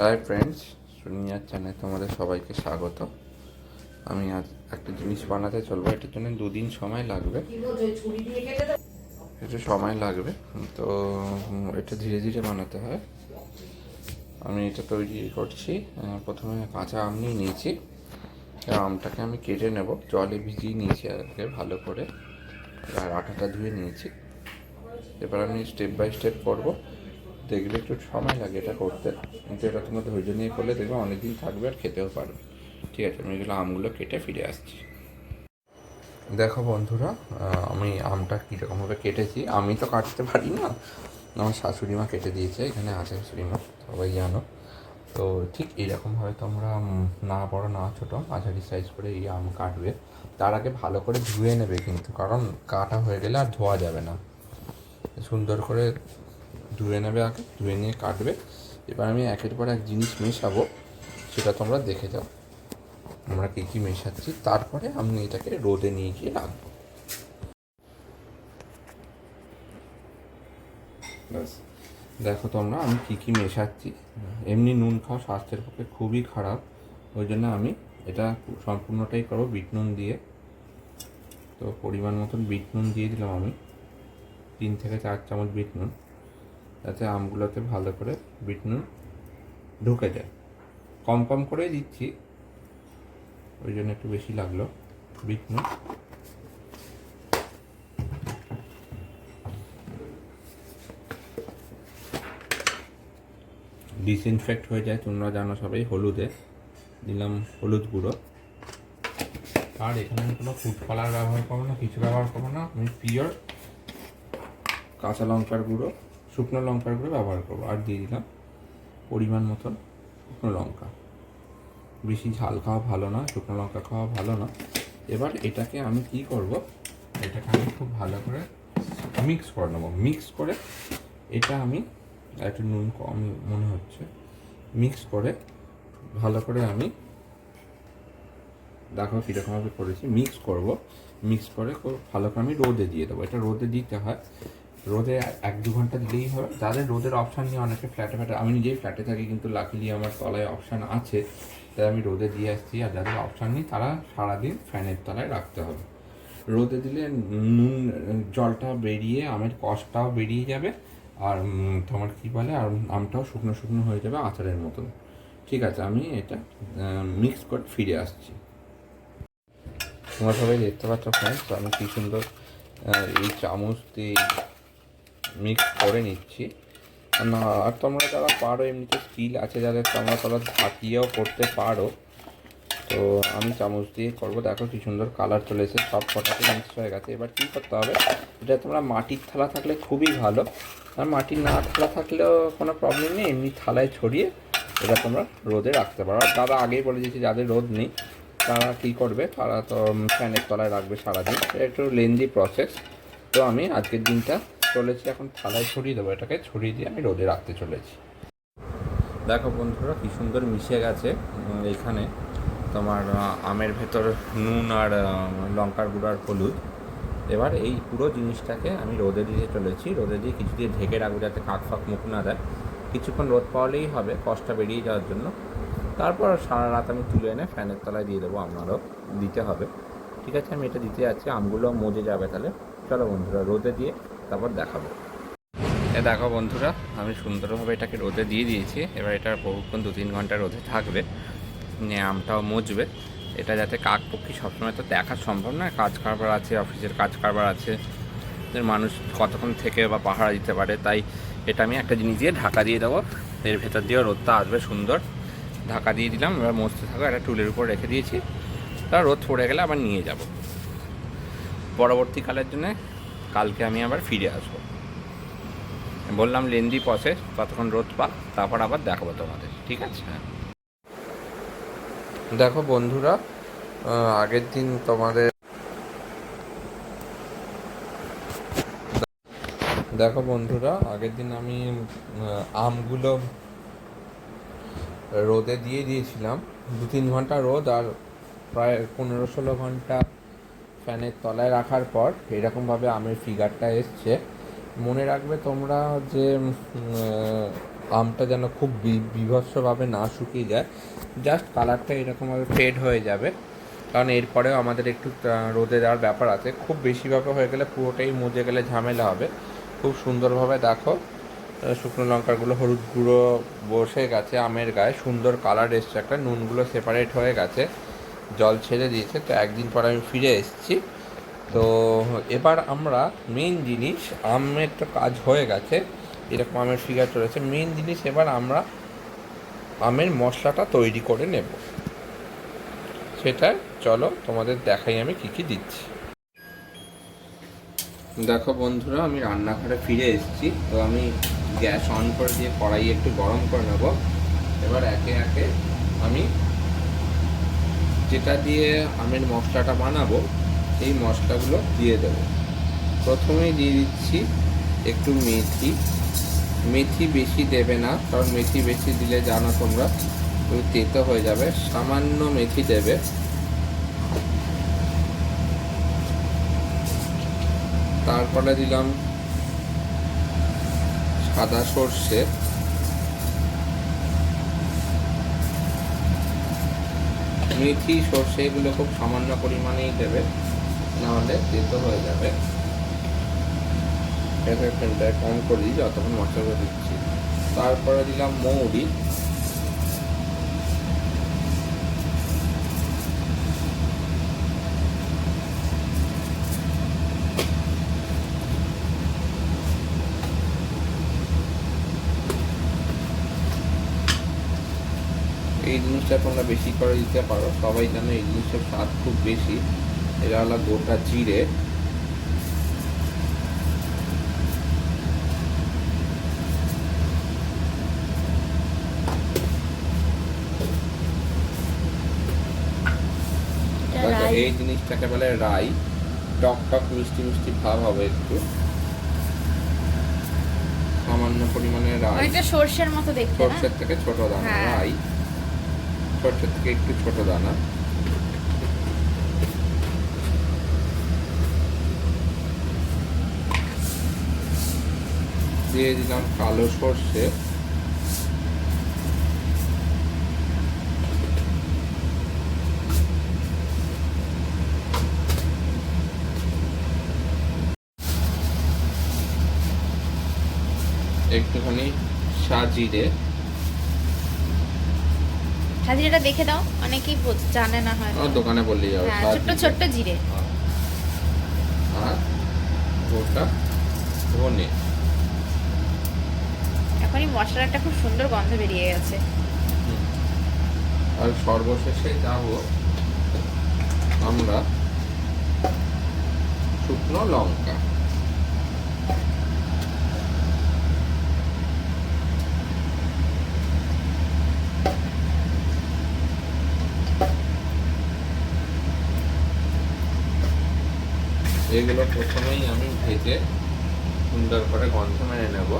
Hi friends সুনিয়ার channel তোমাদের সবাইকে স্বাগত। আমি আজ একটা জিনিস বানাতে চলবো, এটার জন্য দুদিন সময় লাগবে। একটু সময় লাগবে, তো এটা ধীরে ধীরে বানাতে হয়। আমি এটা তৈরি করছি প্রথমে কাঁচা আম নিয়ে নিয়েছি। আমটাকে আমি কেটে নেব, জলে ভিজিয়ে নিয়েছি আগে ভালো করে। আর আটাটা ধুয়ে নিয়েছি। এবার আমি স্টেপ বাই স্টেপ করব। দেখবে একটু সময় লাগে এটা করতে। কিন্তু এটা তোমরা ধৈর্য নিয়ে করলে দেখবে অনেকদিন থাকবে আর খেতেও পারবে। ঠিক আছে, আমি এগুলো আমগুলো কেটে ফিরে আসছি। দেখো বন্ধুরা আমি আমটা কীরকমভাবে কেটেছি। আমি তো কাটতে পারি না। আমার শাশুড়ি মা কেটে দিয়েছে, এখানে আছে শাশুড়ি মা, সবাই জানো। তো ঠিক এইরকমভাবে তোমরা না বড়, না ছোটো, মাঝারি সাইজ করে এই আম কাটবে। তার আগে ভালো করে ধুয়ে নেবে কিন্তু, কারণ কাটা হয়ে গেলে আর ধোয়া যাবে না। সুন্দর করে ধুয়ে নেবে আগে, ধুয়ে নিয়ে কাটবে। এবার আমি একের পর এক জিনিস মেশাবো, সেটা তোমরা দেখে যাও আমরা কী কী মেশাচ্ছি, তারপরে আমি এটাকে রোদে নিয়ে গিয়ে রাখব। ব্যাস। দেখো তোমরা, আমি কী কী মেশাচ্ছি। এমনি নুন খাওয়া স্বাস্থ্যের পক্ষে খুবই খারাপ। ওই জন্য আমি এটা সম্পূর্ণটাই করব বিট নুন দিয়ে। তো পরিমাণ মতন বিট নুন দিয়ে দিলাম আমি। তিন থেকে চার চামচ বিট নুন। যাতে আমগুলোতে ভালো করে বিট নুন ঢুকে যায়। কম কম করে দিচ্ছি। ওই জন্য একটু বেশি লাগল বিট নুন। ডিসইনফেক্ট হয়ে যায় তোমরা জানো সবাই হলুদে। দিলাম হলুদ গুঁড়ো। আর এখানে আমি কোনো ফুড কালার ব্যবহার করব না, কিছু ব্যবহার করব না। আমি পিওর কাঁচা লঙ্কার গুঁড়ো। শুকনো লঙ্কার গুঁড়ো ব্যবহার করব। আর দিয়ে দিলাম পরিমাণ মতন শুকনো লঙ্কা। বেশি ঝাল খাওয়া ভালো না, শুকনো লঙ্কা খাওয়া ভালো না। এবার এটাকে আমি কি করব? এটাকে আমি খুব ভালো করে মিক্স করে নেব। মিক্স করে এটা আমি একটু নুন কম মনে হচ্ছে। মিক্স করে ভালো করে আমি দেখো কীরকমভাবে করেছি। মিক্স করব। মিক্স করে ভালো করে আমি রোদে দিয়ে দেবো। এটা রোদে দিতে হয়। রোদে এক দু ঘণ্টা দিলেই হবে যাদের রোদের অপশান নিয়ে অনেকে ফ্ল্যাটে ফ্ল্যাটে আমি নিজেই ফ্ল্যাটে থাকি কিন্তু লাকিলি আমার তলায় অপশান আছে। তাই আমি রোদে দিয়ে আসছি আর যাদের অপশান নেই, তারা সারাদিন ফ্যানের তলায় রাখতে হবে। রোদে দিলে নুন জলটা বেরিয়ে, আমের কষটাও বেরিয়ে যাবে আর তোমার কী বলে, আর আমটাও শুকনো শুকনো হয়ে যাবে আচারের মতন। ঠিক আছে, আমি এটা মিক্স করে ফিরে আসছি। তোমরা সবাই দেখতে পাচ্ছ ফ্রেন্ডস আমি কী সুন্দর এই চামচ দিয়ে মিক্স করে নিচ্ছি। না, আর তোমরা যারা পারো, এমনিতে স্কিল আছে যাদের, তোমরা তারা ঝাঁকিয়েও করতে পারো। তো আমি চামচ দিয়ে করব। দেখো কি সুন্দর কালার চলে এসে সব কটাতে মিক্স হয়ে গেছে। এবার কী করতে হবে, এটা তোমরা মাটির থালা থাকলে খুবই ভালো। আর মাটির না থালা থাকলেও কোনো প্রবলেম নেই, এমনি থালায় ছড়িয়ে এটা তোমরা রোদে রাখতে পারো। আর দাদা আগেই বলে দিয়েছি, যাদের রোদ নেই, তারা কী করবে? তারা তো ফ্যানের তলায় রাখবে সারাদিন। এটা একটু লেন্দি প্রসেস তো আমি আজকের দিনটা চলেছি, এখন থালায় ছড়িয়ে দেবো, এটাকে ছড়িয়ে দিয়ে আমি রোদে রাখতে চলেছি। দেখো বন্ধুরা, কী সুন্দর মিশে গেছে এখানে তোমার আমের ভেতর নুন আর লঙ্কার গুঁড়ো আর হলুদ। এবার এই পুরো জিনিসটাকে আমি রোদে দিয়ে চলেছি, রোদে দিয়ে কিছু দিয়ে ঢেকে রাখব যাতে কাক ফাক মুখ না দেয়। কিছুক্ষণ রোদ পাওয়ালেই হবে, কষ্টটা বেরিয়ে যাওয়ার জন্য। তারপর সারা রাত আমি তুলে এনে ফ্যানের তলায় দিয়ে দেবো, আমারও দিতে হবে। ঠিক আছে, আমি এটা দিতে যাচ্ছি আমগুলো মজে যাবে তাহলে। চলো বন্ধুরা, রোদে দিয়ে তারপর দেখাবো। এ দেখো বন্ধুরা, আমি সুন্দরভাবে এটাকে রোদে দিয়ে দিয়েছি। এবার এটা বহুক্ষণ দু তিন ঘণ্টা রোদে থাকবে। আমটাও মজবে। এটা যাতে কাক পক্ষী সবসময় তো দেখা সম্ভব নয়। কাজ কারবার আছে, অফিসের কাজ কারবার আছে। মানুষ কতক্ষণ থেকে বা পাহারা দিতে পারে, তাই এটা আমি একটা জিনিস দিয়ে ঢাকা দিয়ে দেবো। এর ভেতর দিয়েও রোদটা আসবে সুন্দর। ঢাকা দিয়ে দিলাম, এবার মজতে থাকো একটা টুলের উপর রেখে দিয়েছি। তার রোদ পড়ে গেলে আবার নিয়ে যাব। পরবর্তীকালের জন্য কালকে আমি আবার ফিরে আসব। বললাম, লেন্দি প্রসেস ততক্ষণ রোদ পাক, তারপর আবার দেখাবো তোমাদের। ঠিক আছে? দেখো বন্ধুরা আগের দিন তোমাদের দেখো বন্ধুরা, আগের দিন আমি আমগুলো রোদে দিয়ে দিয়েছিলাম। দু তিন ঘণ্টা রোদ আর প্রায় পনেরো ষোলো ঘণ্টা ফ্যানের তলায় রাখার পর এরকমভাবে আমের ফিগারটা এসছে। মনে রাখবে তোমরা যে আমটা যেন খুব বিভৎসভাবে না শুকিয়ে যায় জাস্ট কালারটা এরকমভাবে ফেড হয়ে যাবে। কারণ এরপরেও আমাদের একটু রোদে দেওয়ার ব্যাপার আছে। খুব বেশিভাবে হয়ে গেলে পুরোটাই মজে গেলে ঝামেলা হবে। খুব সুন্দরভাবে দেখো শুকনো লঙ্কাগুলো হলুদ গুঁড়ো বসে গেছে আমের গায়ে। সুন্দর কালার এসছে একটা, নুনগুলো সেপারেট হয়ে গেছে। জল ছেড়ে দিয়েছে, তো একদিন পর আমি ফিরে এসেছি। তো এবার আমরা মেন জিনিস, আমের তো কাজ হয়ে গেছে, এরকম আমের ফিগার চলেছে মেন জিনিস এবার আমরা আমের মশলাটা তৈরি করে নেব। সেটা চলো তোমাদের দেখাই আমি কি কি দিচ্ছি। দেখো বন্ধুরা, আমি রান্নাঘরে ফিরে এসেছি, তো আমি গ্যাস অন করে দিয়ে কড়াই একটু গরম করে নেব। এবার একে একে যেটা দিয়ে আমের মশলাটা বানাবো, এই মশলাগুলো দিয়ে দেবো। প্রথমেই দিয়ে দিচ্ছি একটু মেথি। মেথি বেশি দেবে না, কারণ মেথি বেশি দিলে জানো তোমরা তেতো হয়ে যাবে। সামান্য মেথি দেবে। তারপরে দিলাম সাদা সর্ষে। মেথি, সর্ষে এগুলো খুব সামান্য পরিমাণেই দেবে। নাহলে তেতো হয়ে যাবে। গ্যাসের ফ্লেমটা কম করে দিই, যতক্ষণ মশলাগুলো দিচ্ছি। তারপরে দিলাম মৌরি। এই জিনিসটা তোমরা বেশি করে দিতে পারো। সবাই জানো এই জিনিসটার স্বাদ খুব বেশি। এটা হলো গোটা জিরে। রাই। এই জিনিসটাকে বলে রাই। টক টক মিষ্টি মিষ্টি ভাব হবে একটু। সামান্য পরিমাণে রাই। সর্ষের মতো দেখতে সর্ষের থেকে ছোট দানা হ্যাঁ। রাই। সর্ষের থেকে একটু ছোট দানা। দিয়ে দিলাম কালো সর্ষে। একটুখানি সাজিরে সাজিরেটা দেখে দাও অনেকেই জানে না হয়। দোকানে বললেই যাবে হ্যাঁ ছোট্ট ছোট্ট জিরে। আর গোটা ধনে এখনই মশলার একটা খুব সুন্দর গন্ধ বেরিয়ে গেছে। আর সর্বশেষে যাব আমরা শুকনো লঙ্কা। এগুলো প্রথমেই আমি ভেজে সুন্দর করে গন্ধ মেরে নেব।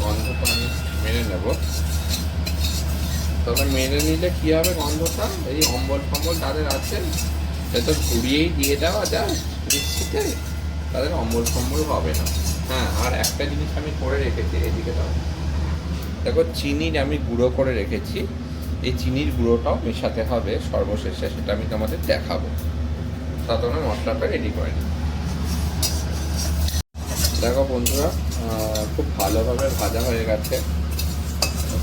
গন্ধটা আমি মেরে নেব। তবে মেরে নিলে কি হবে গন্ধটা? এই অম্বল ফম্বল যাদের আছে। তো ঘুরিয়েই দিয়ে দেওয়া যায় মিক্সিতে। তাদের অম্বল ফম্বল হবে না। হ্যাঁ আর একটা জিনিস আমি করে রেখেছি এদিকে দাও। দেখো, চিনির আমি গুঁড়ো করে রেখেছি। এই চিনির গুঁড়োটাও মেশাতে হবে সর্বশেষে, সেটা আমি তোমাদের দেখাবো। ততক্ষণে মশলাটা রেডি করে নিই দেখো বন্ধুরা খুব ভালোভাবে ভাজা হয়ে গেছে।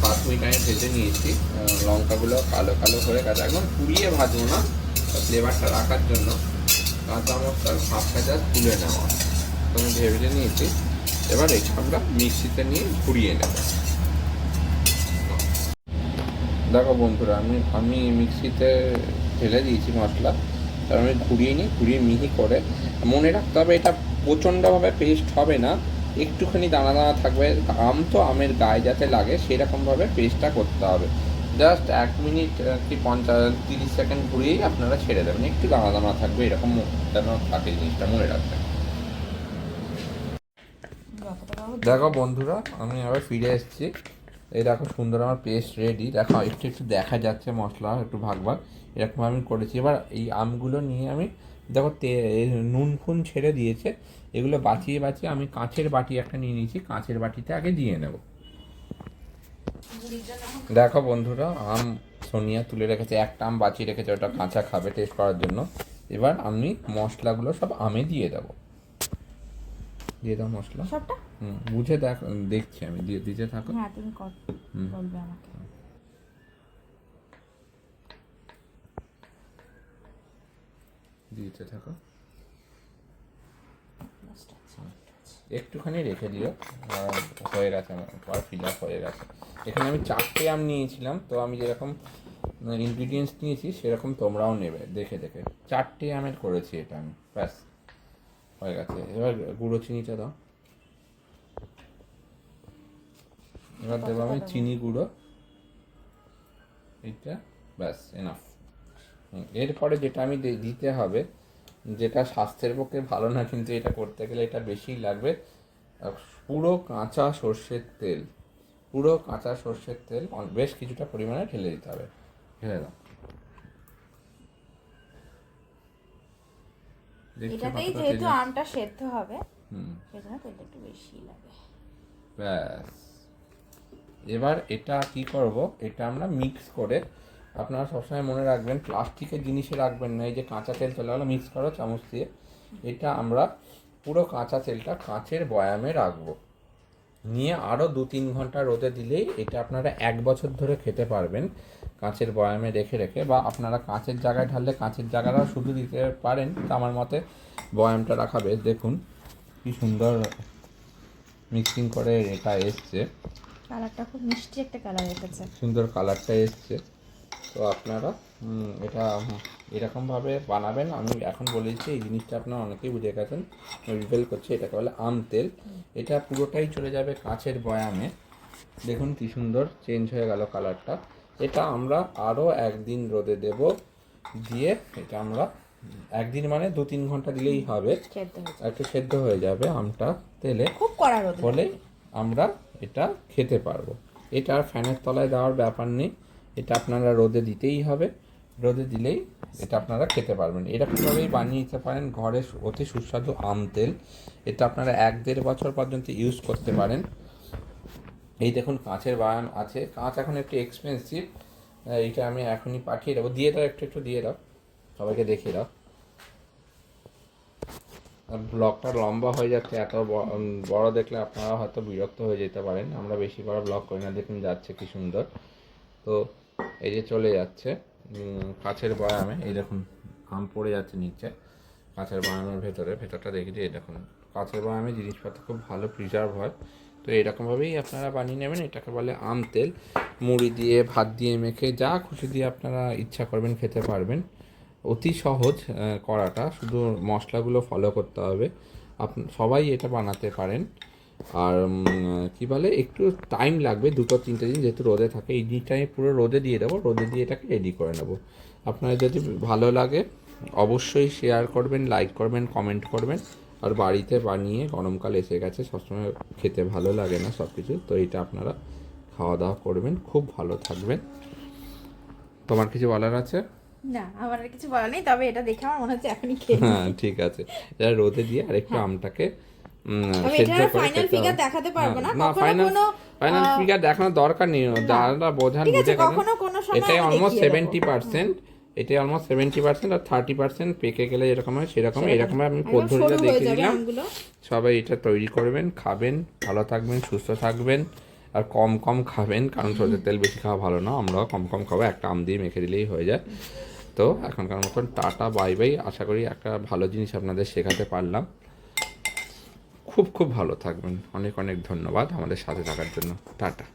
পাঁচ মিনিট আমি ভেজে নিয়েছি। লঙ্কাগুলো কালো কালো হয়ে গেছে। একদম পুড়িয়ে ভাজবো না ফ্লেভারটা রাখার জন্য। কাঁচা মশলার ভাবটা যা তুলে নেওয়া তো আমি ভেজে নিয়েছি। এবার এটা আমরা মিক্সিতে নিয়ে ঘুরিয়ে নেব। দেখো বন্ধুরা, আমি আমি মিক্সিতে ঢেলে দিয়েছি মশলা। তার আমি ঘুরিয়ে নিই ঘুরিয়ে মিহি করে। মনে রাখতে হবে এটা প্রচণ্ডভাবে পেস্ট হবে না। একটুখানি দানা দানা থাকবে। আম তো আমের গায়ে যাতে লাগে সেরকমভাবে পেস্টটা করতে হবে। জাস্ট এক মিনিট কি পঞ্চাশ তিরিশ সেকেন্ড ঘুরিয়েই আপনারা ছেড়ে দেবেন। একটু দানা দানা থাকবে এরকম যেন থাকে জিনিসটা মনে রাখবেন। দেখো বন্ধুরা আমি আবার ফিরে এসেছি। এই দেখো সুন্দর আমার পেস্ট রেডি দেখো একটু একটু দেখা যাচ্ছে মশলা, একটু ভাগ ভাগ। এরকম আমি করেছি। এবার এই আমগুলো নিয়ে আমি, দেখো, তে- নুন, ফুন ছেড়ে দিয়েছে। এগুলো বাঁচিয়ে বাঁচিয়ে আমি কাঁচের বাটি একটা নিয়ে নিয়েছি। কাঁচের বাটিতে আগে দিয়ে নেব। দেখো বন্ধুরা, আম সোনিয়া তুলে রেখেছে। একটা আম বাঁচিয়ে রেখেছে, ওটা কাঁচা খাবে টেস্ট করার জন্য। এবার আমি মশলাগুলো সব আমে দিয়ে দেবো। দিয়ে দাও মশলা। সবটা? হুম বুঝে দেখ দেখছি আমি দিয়ে দিতে থাকো। হ্যাঁ তুমি কর বলবে আমাকে। দিতে থাকো। একটুখানি রেখে দিও। হয়ে গেছে আমার আর ফিল আপ হয়ে গেছে। এখানে আমি চারটে আম নিয়েছিলাম তো আমি যেরকম ইনগ্রিডিয়েন্টস নিয়েছি সেরকম তোমরাও নেবে দেখে দেখে। চারটে আমের করেছি এটা আমি ব্যাস। হয়ে গেছে। এবার গুঁড়ো চিনিটা দাও। এবার দেবো আমি চিনি গুঁড়ো। এইটা ব্যাস এনাফ এরপরে যেটা আমি দিতে হবে যেটা স্বাস্থ্যের পক্ষে ভালো না কিন্তু এটা করতে গেলে এটা বেশিই লাগবে পুরো কাঁচা সর্ষের তেল। পুরো কাঁচা সর্ষের তেল বেশ কিছুটা পরিমাণে ঢেলে দিতে হবে। ঢেলে দাও। এটাতেই যেহেতু আমটা সেদ্ধ হবে হুম। সেজন্য তেলটা একটু বেশি লাগে। ব্যাস। এবার এটা কি করব? এটা আমরা মিক্স করে আপনারা সবসময় মনে রাখবেন প্লাস্টিকের জিনিসে রাখবেন না এই যে কাঁচা তেল চলে গেলো মিক্স করো চামচ দিয়ে। এটা আমরা পুরো কাঁচা তেলটা কাঁচের বয়ামে রাখব। নিয়ে আরও দু তিন ঘণ্টা রোদে দিলেই এটা আপনারা এক বছর ধরে খেতে পারবেন। কাঁচের বয়ামে রেখে রেখে বা আপনারা কাঁচের জায়গায় ঢাললে কাঁচের জায়গাটাও শুধু দিতে পারেন। তো আমার মতে বয়ামটা রাখা বেশ। দেখুন কি সুন্দর মিক্সিং করে এটা এসছে। কালারটা খুব মিষ্টি একটা কালার এসেছে। সুন্দর কালারটা এসছে। তো আপনারা এটা এরকমভাবে বানাবেন। আমি এখন বলেছি এই জিনিসটা আপনারা অনেকেই বুঝে গেছেন। রিভেল করছে এটাকে বলে আম তেল। এটা পুরোটাই চলে যাবে কাঁচের বয়ামে। দেখুন কি সুন্দর চেঞ্জ হয়ে গেল কালারটা এটা আমরা আরও একদিন রোদে দেব। দিয়ে এটা আমরা একদিন মানে দু তিন ঘণ্টা দিলেই হবে। একটু সেদ্ধ হয়ে যাবে আমটা তেলে। খুব কড়া রোদ। ফলে আমরা এটা খেতে পারব। এটা আর ফ্যানের তলায় দেওয়ার ব্যাপার নেই। এটা আপনারা রোদে দিতেই হবে। রোদে দিলেই এটা আপনারা খেতে পারবেন। এরকমভাবেই বানিয়ে নিতে পারেন? ঘরে অতি সুস্বাদু আম তেল। এটা আপনারা এক দেড় বছর পর্যন্ত ইউজ করতে পারেন। এই দেখুন কাঁচের বায়ান আছে। কাঁচ এখন একটু এক্সপেন্সিভ এইটা আমি এখনই পাঠিয়ে দেবো। দিয়ে দাও, একটু একটু দিয়ে দাও। সবাইকে দেখিয়ে দাও। ব্লগটা লম্বা হয়ে যাচ্ছে। এত বড় দেখলে আপনারা হয়তো বিরক্ত হয়ে যেতে পারেন। আমরা বেশি বড় ব্লগ করি না। দেখুন যাচ্ছে কি সুন্দর। তো এই যে চলে যাচ্ছে। কাছের বয়ামে, এই দেখুন আম পড়ে যাচ্ছে নিচে কাঁচের বয়ামের ভেতরে, ভেতরটা দেখে দিয়ে দেখুন। কাঁচের বয়ামে জিনিসপত্র খুব ভালো প্রিজার্ভ হয়। তো এরকমভাবেই আপনারা বানিয়ে নেবেন, এটাকে বলে আম তেল। মুড়ি দিয়ে, ভাত দিয়ে মেখে, যা খুশি দিয়ে আপনারা ইচ্ছা করবেন খেতে পারবেন। অতি সহজ করাটা। শুধু মশলাগুলো ফলো করতে হবে। আপ, সবাই এটা বানাতে পারেন। আর কি বলে একটু টাইম লাগবে দুটো তিনটে দিন যেহেতু রোদে থাকে এই জিনিসটা আমি পুরো রোদে দিয়ে দেবো রোদে দিয়ে এটাকে রেডি করে নেব। আপনার যদি ভালো লাগে অবশ্যই শেয়ার করবেন লাইক করবেন কমেন্ট করবেন। আর বাড়িতে বানিয়ে গরমকাল এসে গেছে সবসময় খেতে ভালো লাগে না সব কিছু তো এটা আপনারা খাওয়া দাওয়া করবেন খুব ভালো থাকবেন। তোমার কিছু বলার আছে? না আমার কিছু বলার নেই তবে এটা দেখে আমার মনে হচ্ছে এখনই খেয়ে হ্যাঁ ঠিক আছে। এটা রোদে দিয়ে আর একটু আমটাকে ফাইনাল ফিগার দেখাতে পারব না। ফাইনাল কোনো ফাইনাল আহ, ফিগার দেখানোর দরকার নেই। বোঝান বুঝে গেছেন কখনো কোনো সময় এটাই অলমোস্ট দেখিয়ে দেবো। সেভেন্টি পার্সেন্ট এটাই অলমোস্ট সেভেন্টি পার্সেন্ট আর থার্টি পার্সেন্ট পেকে গেলে যেরকম হয় সেরকম এরকম আমি পদ্ধতিটা দেখে দিলাম। সবাই এটা তৈরি করবেন খাবেন ভালো থাকবেন সুস্থ থাকবেন আর কম কম খাবেন কারণ সরষের তেল বেশি খাওয়া ভালো না। আমরাও কম কম খাব একটা আম দিয়ে মেখে দিলেই হয়ে যায়। তো এখনকার মতন টাটা বাই বাই। আশা করি একটা ভালো জিনিস আপনাদের শেখাতে পারলাম। খুব খুব ভালো থাকবেন। অনেক অনেক ধন্যবাদ আমাদের সাথে থাকার জন্য। টাটা।